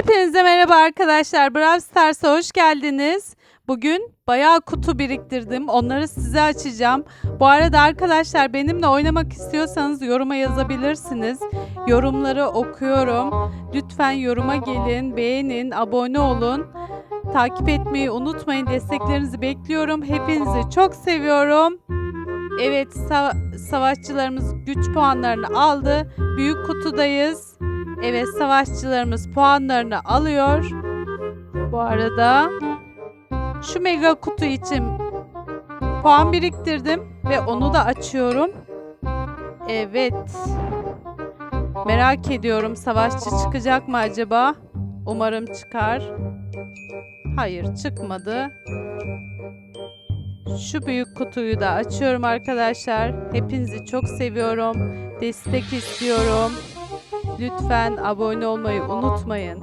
Hepinize merhaba arkadaşlar. Brawl Stars'a hoş geldiniz. Bugün bayağı kutu biriktirdim. Onları size açacağım. Bu arada arkadaşlar benimle oynamak istiyorsanız yoruma yazabilirsiniz. Yorumları okuyorum. Lütfen yoruma gelin, beğenin, abone olun. Takip etmeyi unutmayın. Desteklerinizi bekliyorum. Hepinizi çok seviyorum. Evet, sa- savaşçılarımız güç puanlarını aldı. Büyük kutudayız. Evet savaşçılarımız puanlarını alıyor. Bu arada şu mega kutu için puan biriktirdim ve onu da açıyorum. Evet. Merak ediyorum savaşçı çıkacak mı acaba? Umarım çıkar. Hayır çıkmadı. Şu büyük kutuyu da açıyorum arkadaşlar. Hepinizi çok seviyorum. Destek istiyorum. Lütfen abone olmayı unutmayın.